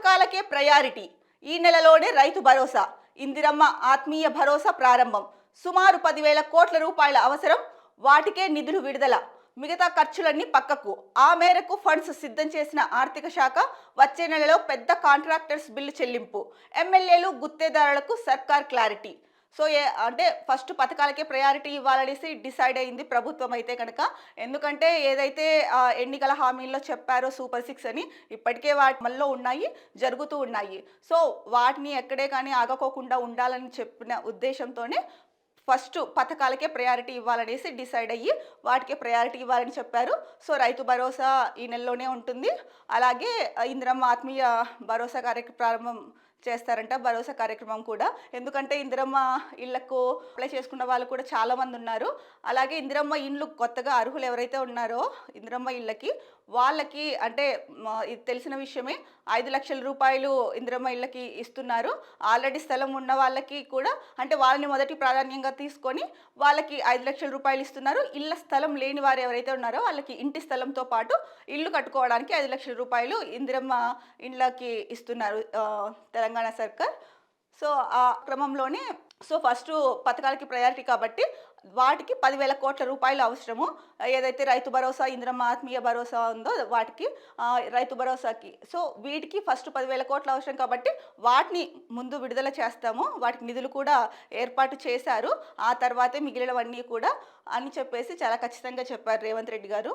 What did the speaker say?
పథకాలకే priority. ఈ నెలలోనే రైతు భరోసా. ఇందిరమ్మ ఆత్మీయ భరోసా ప్రారంభం. సుమారు పదివేల కోట్ల రూపాయల అవసరం. వాటికే నిధులు విడుదల. మిగతా ఖర్చులన్నీ పక్కకు. ఆ మేరకు ఫండ్స్ సిద్ధం చేసిన ఆర్థిక శాఖ వచ్చే నెలలో పెద్ద కాంట్రాక్టర్స్ బిల్లు చెల్లింపు. ఎమ్మెల్యేలు గుత్తేదారులకు సర్కార్ క్లారిటీ. సో ఏ అంటే ఫస్ట్ పథకాలకే ప్రయారిటీ ఇవ్వాలనేసి డిసైడ్ అయింది ప్రభుత్వం అయితే కనుక ఎందుకంటే ఏదైతే ఎన్నికల హామీల్లో చెప్పారో సూపర్ సిక్స్ అని ఇప్పటికే వాటి మళ్ళీ ఉన్నాయి జరుగుతూ ఉన్నాయి. సో వాటిని ఎక్కడే కానీ ఆగకోకుండా ఉండాలని చెప్పిన ఉద్దేశంతోనే ఫస్ట్ పథకాలకే ప్రయారిటీ ఇవ్వాలనేసి డిసైడ్ అయ్యి వాటికే ప్రయారిటీ ఇవ్వాలని చెప్పారు. సో రైతు భరోసా ఈ నెలలోనే ఉంటుంది. అలాగే ఇందిరమ్మ ఆత్మీయ భరోసా కార్యక్రమం ప్రారంభం చేస్తారంట భరోసా కార్యక్రమం కూడా. ఎందుకంటే ఇందిరమ్మ ఇళ్ళకు అప్లై చేసుకున్న వాళ్ళు కూడా చాలా మంది ఉన్నారు. అలాగే ఇందిరమ్మ ఇండ్లు కొత్తగా అర్హులు ఎవరైతే ఉన్నారో ఇందిరమ్మ ఇళ్ళకి వాళ్ళకి అంటే ఇది తెలిసిన విషయమే. ఐదు లక్షల రూపాయలు ఇందిరమ్మ ఇళ్ళకి ఇస్తున్నారు. ఆల్రెడీ స్థలం ఉన్న వాళ్ళకి కూడా అంటే వాళ్ళని మొదటి ప్రాధాన్యంగా తీసుకొని వాళ్ళకి ఐదు లక్షల రూపాయలు ఇస్తున్నారు. ఇళ్ళ స్థలం లేని వారు ఎవరైతే ఉన్నారో వాళ్ళకి ఇంటి స్థలంతో పాటు ఇల్లు కట్టుకోవడానికి ఐదు లక్షల రూపాయలు ఇందిరమ్మ ఇండ్లకి ఇస్తున్నారు తెలంగాణ సర్కార్. సో ఆ క్రమంలోనే సో ఫస్ట్ పథకాలకి ప్రయారిటీ కాబట్టి వాటికి పదివేల కోట్ల రూపాయలు అవసరము. ఏదైతే రైతు భరోసా ఇంద్రమ్మ ఆత్మీయ భరోసా ఉందో వాటికి రైతు భరోసాకి. సో వీటికి ఫస్ట్ పదివేల కోట్ల అవసరం కాబట్టి వాటిని ముందు విడుదల చేస్తాము. వాటికి నిధులు కూడా ఏర్పాటు చేశారు. ఆ తర్వాతే మిగిలినవన్నీ కూడా అని చెప్పేసి చాలా ఖచ్చితంగా చెప్పారు రేవంత్ రెడ్డి గారు.